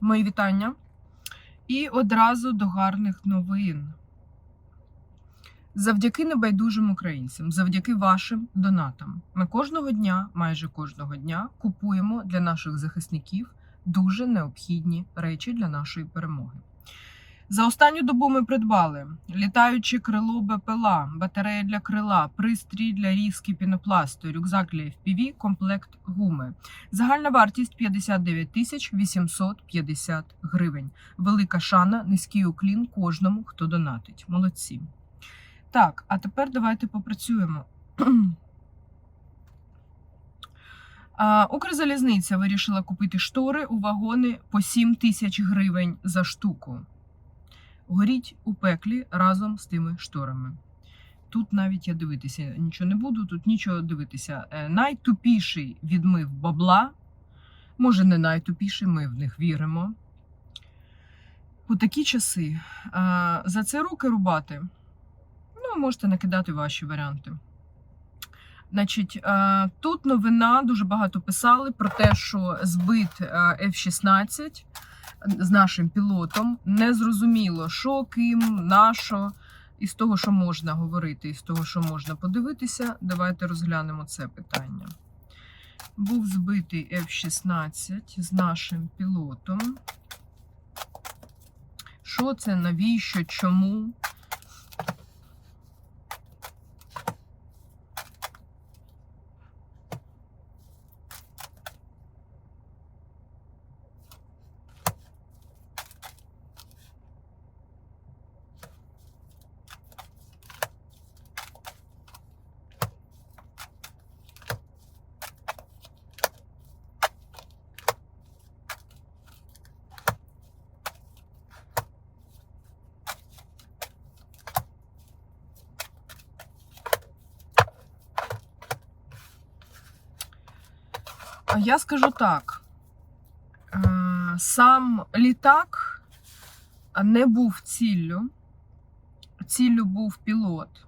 Мої вітання. І одразу до гарних новин. Завдяки небайдужим українцям, завдяки вашим донатам, ми кожного дня, майже кожного дня, купуємо для наших захисників дуже необхідні речі для нашої перемоги. За останню добу ми придбали літаюче крило БПЛА, батарея для крила, пристрій для різки пінопласту, рюкзак для FPV, комплект гуми. Загальна вартість 59 тисяч 850 гривень. Велика шана, низький уклін кожному, хто донатить. Молодці. Так, а тепер давайте попрацюємо. Укрзалізниця вирішила купити штори у вагони по 7 тисяч гривень за штуку. Горіть у пеклі разом з тими шторами. Тут навіть я дивитися нічого не буду, тут нічого дивитися. Е, Найтупіший відмив бабла. Може, не найтупіший, ми в них віримо. У такі часи. За це руки рубати. Ну, можете накидати ваші варіанти. Значить, тут новина дуже багато писали про те, що збит е, F-16 з нашим пілотом. Не зрозуміло, що, ким, на що. І з того, що можна говорити, і з того, що можна подивитися, давайте розглянемо це питання. Був збитий F-16 з нашим пілотом. Що це, навіщо, чому? Я скажу так: Е, сам літак не був ціллю. Ціллю був пілот.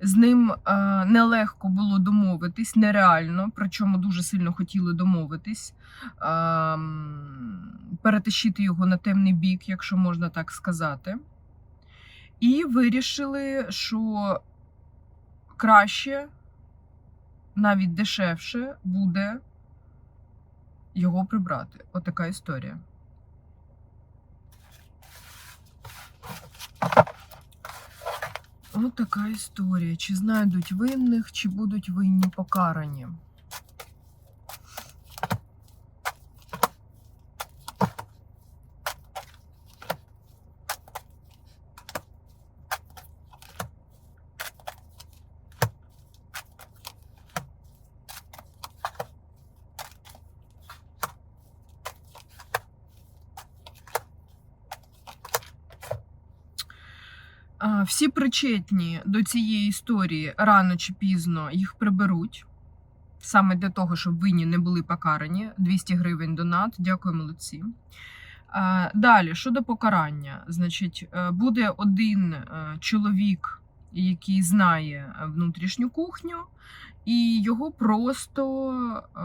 З ним е, нелегко було домовитись, нереально, причому дуже сильно хотіли домовитись, е, перетащити його на темний бік, якщо можна так сказати. І вирішили, що краще навіть дешевше буде його прибрати. Отака історія. От така історія. Чи знайдуть винних, чи будуть винні покарані. А, Всі причетні до цієї історії рано чи пізно їх приберуть. Саме для того, щоб винні не були покарані. 200 гривень донат. Дякую, молодці. Далі, щодо покарання, значить, е, буде один е, чоловік, який знає внутрішню кухню, і його просто е,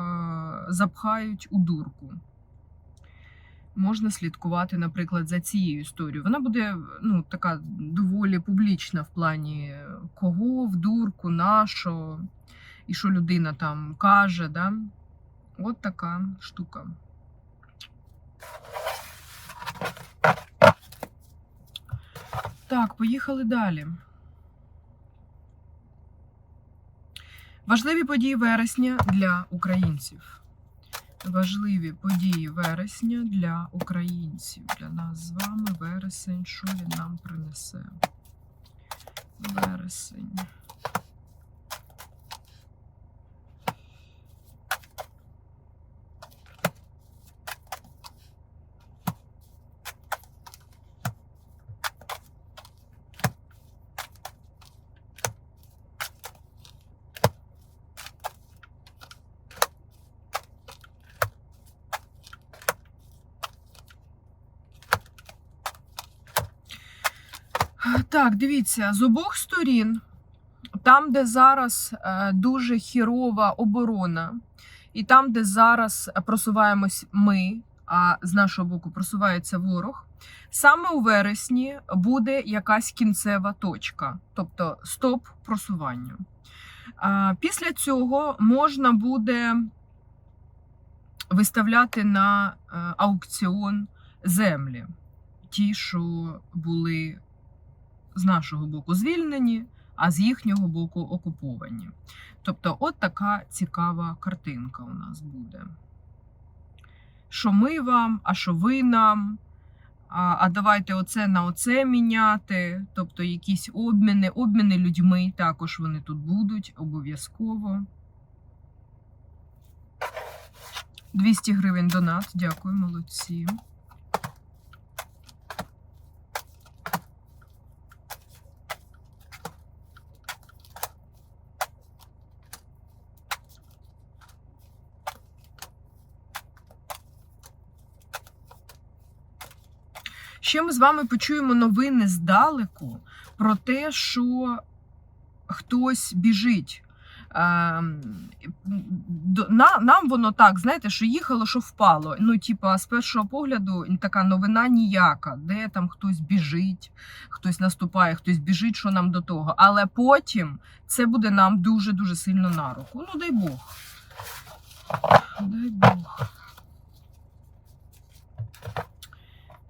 запхають у дурку можна слідкувати, наприклад, за цією історією. Вона буде ну, така доволі публічна в плані кого в дурку, на що, і що людина там каже. Да? От така штука. Так, поїхали далі. Важливі події вересня для українців важливі події вересня для українців. Для нас з вами вересень. Що він нам принесе? Вересень. Так, дивіться, з обох сторін, там, де зараз е, дуже хірова оборона, і там, де зараз просуваємось ми, а з нашого боку просувається ворог. Саме у вересні буде якась кінцева точка, тобто стоп просуванню. Після цього можна буде виставляти на е, аукціон землі, ті, що були з нашого боку звільнені, а з їхнього боку окуповані. Тобто, от така цікава картинка у нас буде. Що ми вам, а що ви нам? А, а давайте оце на оце міняти. Тобто якісь обміни, обміни людьми також вони тут будуть обов'язково. 200 гривень донат. Дякую, молодці. Ще ми з вами почуємо новини здалеку про те, що хтось біжить. Ем, на- Нам воно так, знаєте, що їхало, що впало. Ну, типа, з першого погляду така новина ніяка, де там хтось біжить, хтось наступає, хтось біжить, що нам до того. Але потім це буде нам дуже-дуже сильно на руку. Ну, дай Бог. Дай Бог.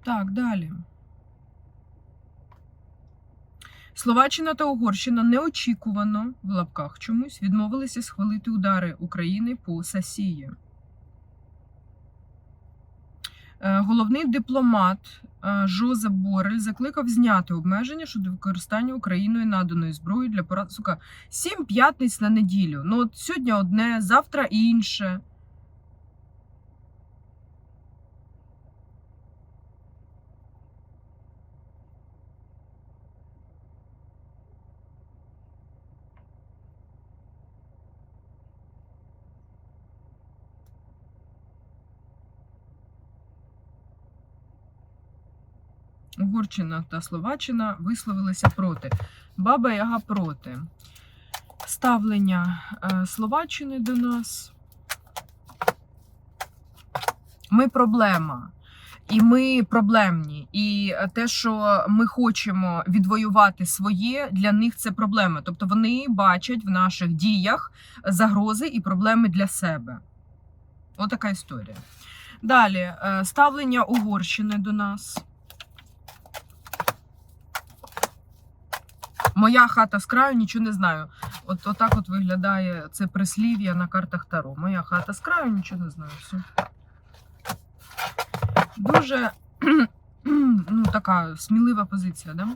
Так, далі. Словаччина та Угорщина неочікувано в лапках чомусь відмовилися схвалити удари України по Сасії. Е, Головний дипломат е, Жозеп Борель закликав зняти обмеження щодо використання Україною наданої зброї для. Сука, сім п'ятниць на неділю. Ну, от сьогодні одне, завтра інше. Угорщина та Словаччина висловилися проти. Баба Яга проти. Ставлення е, Словаччини до нас. Ми проблема. І ми проблемні. І те, що ми хочемо відвоювати своє, для них це проблема. Тобто вони бачать в наших діях загрози і проблеми для себе. Отака історія. Далі е, ставлення Угорщини до нас. Моя хата з краю, нічого не знаю. От отак от виглядає це прислів'я на картах Таро. Моя хата з краю, нічого не знаю. Все. Дуже ну, така смілива позиція, да?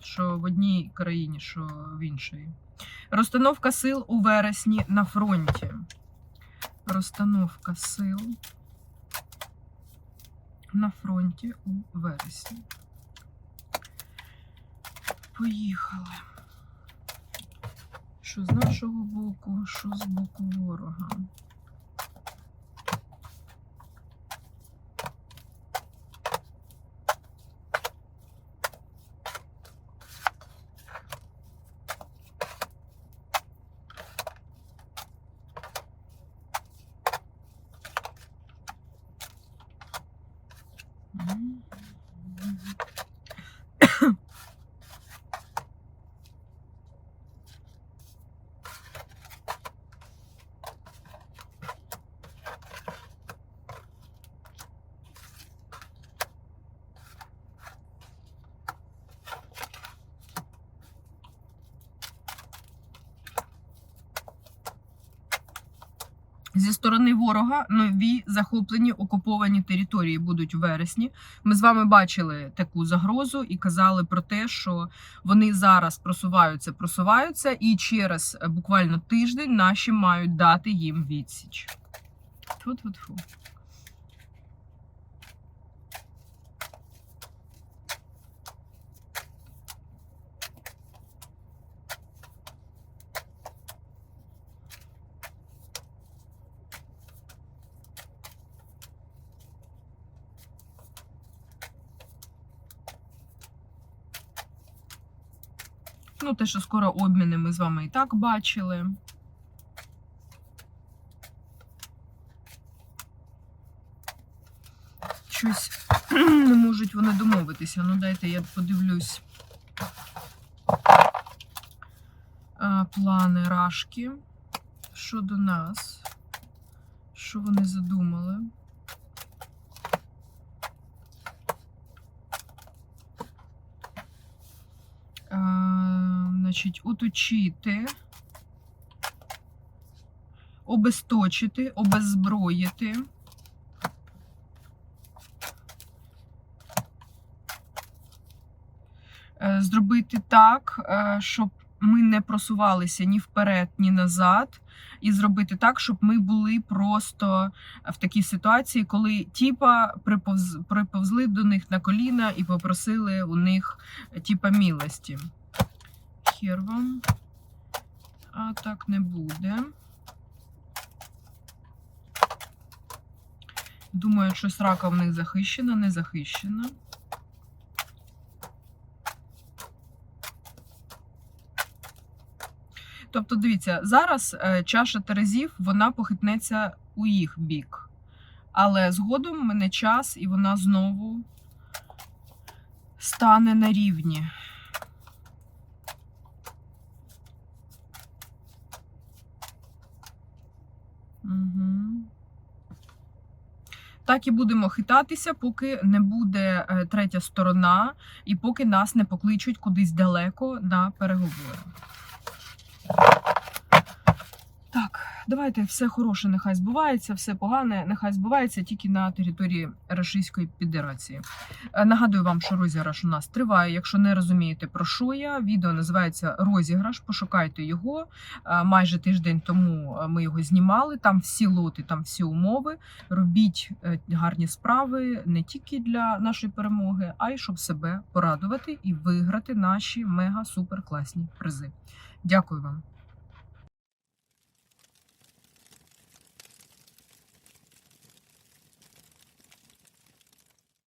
що в одній країні, що в іншій. Розстановка сил у вересні на фронті. Розстановка сил на фронті у вересні. Поїхали. Що з нашого боку, що з боку ворога. Зі сторони ворога нові захоплені окуповані території будуть у вересні. Ми з вами бачили таку загрозу і казали про те, що вони зараз просуваються, просуваються, і через е, буквально тиждень наші мають дати їм відсіч. Тьфу-тьфу-тьфу. Ну, те, що скоро обміни ми з вами і так бачили. щось не можуть вони домовитися. Ну, дайте я подивлюсь. Плани Рашки щодо нас. Що вони задумали? А, значить, оточити, обесточити, обеззброїти. Е, Зробити так, е, щоб ми не просувалися ні вперед, ні назад, і зробити так, щоб ми були просто в такій ситуації, коли тіпа приповз, приповзли до них на коліна і попросили у них тіпа милості. Хер. А так не буде. Думаю, що срака в них захищена, не захищена. Тобто, дивіться, зараз е, чаша Терезів вона похитнеться у їх бік. Але згодом мене час, і вона знову стане на рівні. Так і будемо хитатися, поки не буде е, третя сторона, і поки нас не покличуть кудись далеко на переговори. Так, давайте все хороше нехай збувається, все погане нехай збувається тільки на території Російської Федерації. Е, Нагадую вам, що розіграш у нас триває. Якщо не розумієте про що я, відео називається Розіграш. Пошукайте його. Е, Майже тиждень тому е, ми його знімали. Там всі лоти, там всі умови. Робіть гарні справи не тільки для нашої перемоги, а й щоб себе порадувати і виграти наші мега супер класні призи. Дякую вам.